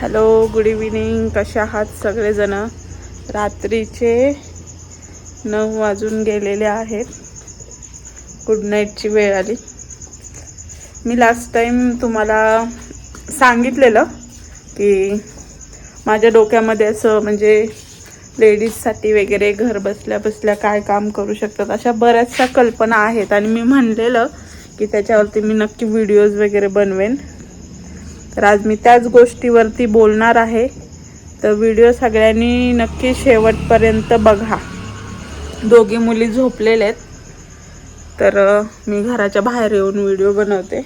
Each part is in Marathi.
हॅलो गुड इव्हिनिंग कशा आहात सगळेजणं? रात्रीचे नऊ वाजून गेलेले आहेत. गुड नाईटची वेळ आली. मी लास्ट टाईम तुम्हाला सांगितलेलं की माझ्या डोक्यामध्ये असं म्हणजे लेडीजसाठी वगैरे घर बसल्या बसल्या काय काम करू शकतात अशा बऱ्याचशा कल्पना आहेत. आणि मी म्हणलेलं की त्याच्यावरती मी नक्की व्हिडिओज वगैरे बनवेन. तर आज मी त्याच गोष्टीवरती बोलणार आहे. तर व्हिडिओ सगळ्यांनी नक्की शेवटपर्यंत बघा. दोघी मुली झोपलेल्या आहेत. तर मी घराच्या बाहेर येऊन व्हिडिओ बनवते.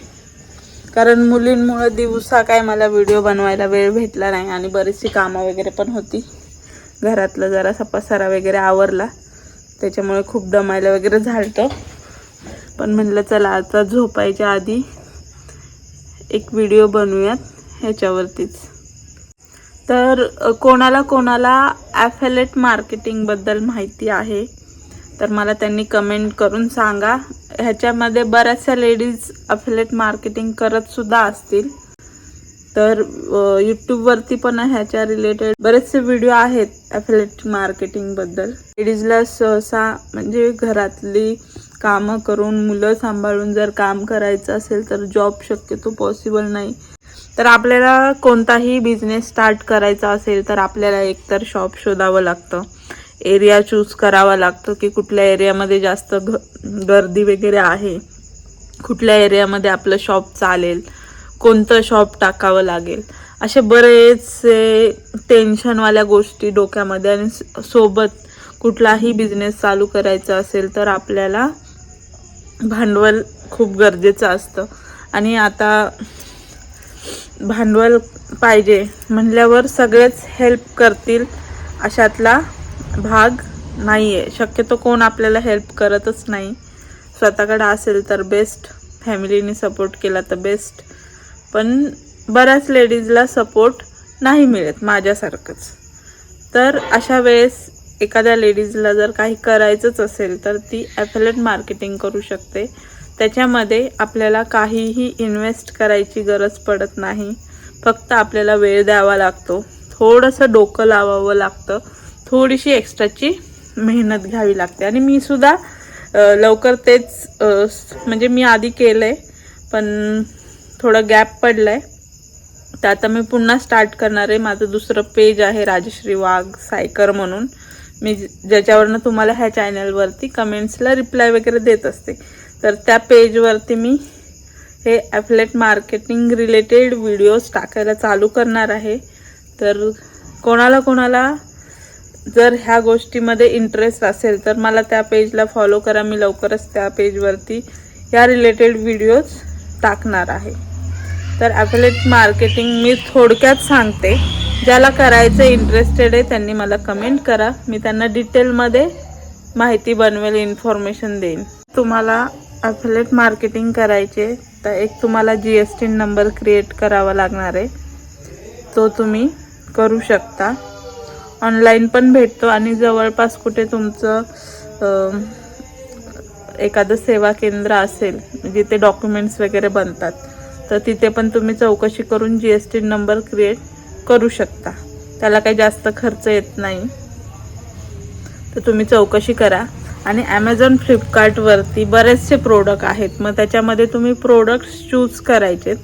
कारण मुलींमुळं दिवसा काय मला व्हिडिओ बनवायला वेळ भेटला नाही आणि बरीचशी कामं वगैरे पण होती. घरातलं जरासा पसारा वगैरे आवरला. त्याच्यामुळे खूप दमायला वगैरे झालतं. पण म्हणलं चला आता झोपायच्या आधी एक व्हिडिओ बनवूयात ह्याच्यावरतीच. तर कोणाला कोणाला ॲफेलेट मार्केटिंगबद्दल माहिती आहे तर मला त्यांनी कमेंट करून सांगा. ह्याच्यामध्ये बऱ्याचशा लेडीज अफिलेट मार्केटिंग करत सुद्धा असतील. तर यूट्यूबवरती पण ह्याच्या रिलेटेड बरेचसे व्हिडिओ आहेत ॲफिलेट मार्केटिंगबद्दल लेडीजला सहसा म्हणजे घरातली कामं करून मुलं सांभाळून जर काम करायचं असेल तर जॉब शक्यतो पॉसिबल नाही. तर आपल्याला कोणताही बिझनेस स्टार्ट करायचा असेल तर आपल्याला एकतर शॉप शोधावं लागतं. एरिया चूज करावा लागतो की कुठल्या एरियामध्ये जास्त घ गर्दी वगैरे आहे. कुठल्या एरियामध्ये आपलं शॉप चालेल. कोणतं शॉप टाकावं लागेल. असे बरेचसे टेन्शनवाल्या गोष्टी डोक्यामध्ये आणि सोबत कुठलाही बिझनेस चालू करायचा असेल तर आपल्याला भांडवल खूप गरजेचं असतं. आणि आता भांडवल पाहिजे म्हणल्यावर सगळेच हेल्प करतील अशातला भाग नाही आहे शक्यतो कोण आपल्याला हेल्प करतच नाही. स्वतःकडे असेल तर बेस्ट फॅमिलीने सपोर्ट केला तर बेस्ट पण बऱ्याच लेडीजला सपोर्ट नाही मिळत माझ्यासारखंच. तर अशा वेळेस एखाद्या लेडीजला जर काही करायचंच असेल तर ती ॲफलेट मार्केटिंग करू शकते. त्याच्यामध्ये आपल्याला काहीही इन्व्हेस्ट करायची गरज पडत नाही. फक्त आपल्याला वेळ द्यावा लागतो. थोडंसं डोकं लावावं लागतं. थोडीशी एक्स्ट्राची मेहनत घ्यावी लागते. आणि मी सुद्धा लवकर तेच म्हणजे मी आधी केलं आहे पण थोडं गॅप पडलं आहे तर आता मी पुन्हा स्टार्ट करणार आहे. माझं दुसरं पेज आहे राजश्री वाघ सायकर म्हणून. मी ज- ज्याच्यावरनं तुम्हाला ह्या चॅनलवरती कमेंट्सला रिप्लाय वगैरे देत असते. तर त्या पेजवरती मी हे ॲफलेट मार्केटिंग रिलेटेड व्हिडिओज टाकायला चालू करणार आहे. तर कोणाला कोणाला जर ह्या गोष्टीमध्ये इंटरेस्ट असेल तर मला त्या पेजला फॉलो करा. मी लवकरच त्या पेजवरती या रिलेटेड व्हिडिओज टाकणार आहे. तर ॲफलेट मार्केटिंग मी थोडक्यात सांगते. ज्याला करायचं इंटरेस्टेड आहे त्यांनी मला कमेंट करा. मी त्यांना डिटेलमध्ये माहिती बनवेल इन्फॉर्मेशन देईन. तुम्हाला अफलेट मार्केटिंग करायचे तर एक तुम्हाला G S T number create करावा लागणार आहे. तो तुम्ही करू शकता. ऑनलाईन पण भेटतो आणि जवळपास कुठे तुमचं एखादं सेवा केंद्र असेल म्हणजे जिथे डॉक्युमेंट्स वगैरे बनतात तर तिथे पण तुम्ही चौकशी करून G S T number create करू शकता. त्याला काही जास्त खर्च येत नाही. तर तुम्ही चौकशी करा. आणि ॲमेझॉन फ्लिपकार्टवरती बरेचसे प्रोडक्ट आहेत. मग त्याच्यामध्ये तुम्ही प्रोडक्ट्स चूज करायचेत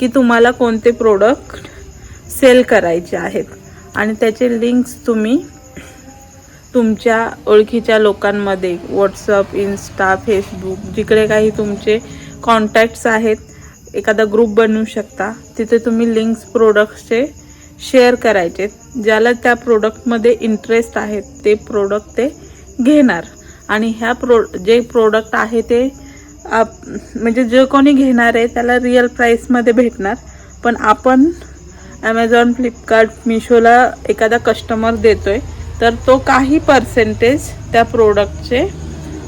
की तुम्हाला कोणते प्रोडक्ट सेल करायचे आहेत. आणि त्याचे लिंक्स तुम्ही तुमच्या ओळखीच्या लोकांमध्ये व्हॉट्सअप इन्स्टा फेसबुक जिकडे काही तुमचे कॉन्टॅक्ट्स आहेत एखादा ग्रुप बनवू शकता. तिथे तुम्ही लिंक्स प्रोडक्ट्सचे शेअर करायचे. ज्याला त्या प्रोडक्टमध्ये इंटरेस्ट आहे ते प्रोडक्ट ते घेणार. आणि ह्या प्रो जे प्रोडक्ट आहे ते आप म्हणजे जे कोणी घेणार आहे त्याला रिअल प्राईसमध्ये भेटणार. पण आपण ॲमेझॉन फ्लिपकार्ट मिशोला एखादा कस्टमर देतो आहे तर तो काही पर्सेंटेज त्या प्रोडक्टचे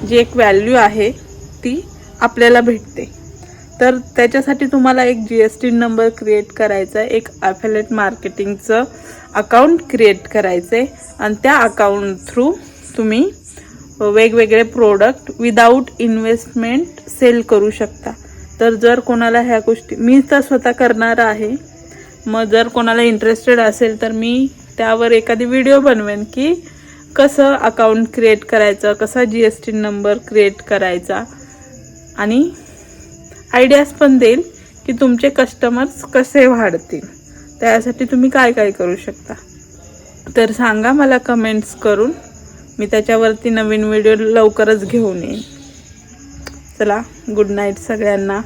जी एक व्हॅल्यू आहे ती आपल्याला भेटते. तर त्याच्यासाठी तुम्हाला एक G S T number create करायचा आहे एक ॲफिलेट मार्केटिंगचं अकाउंट क्रिएट करायचं आहे आणि त्या अकाउंट थ्रू तुम्ही वेगवेगळे प्रोडक्ट विदाऊट इन्व्हेस्टमेंट सेल करू शकता. तर जर कोणाला ह्या गोष्टी मी तर स्वतः करणार आहे. मग जर कोणाला इंटरेस्टेड असेल तर मी त्यावर एखादी व्हिडिओ बनवेन की कसं अकाउंट क्रिएट करायचं कसा G S T number create करायचा. आणि आयडियाज पण देईल की तुमचे कस्टमर्स कसे वाढतील. त्यासाठी तुम्ही काय काय करू शकता. तर सांगा मला कमेंट्स करून. मी त्याच्यावरती नवीन व्हिडिओ लवकरच घेऊन येईन. चला गुड नाईट सगळ्यांना.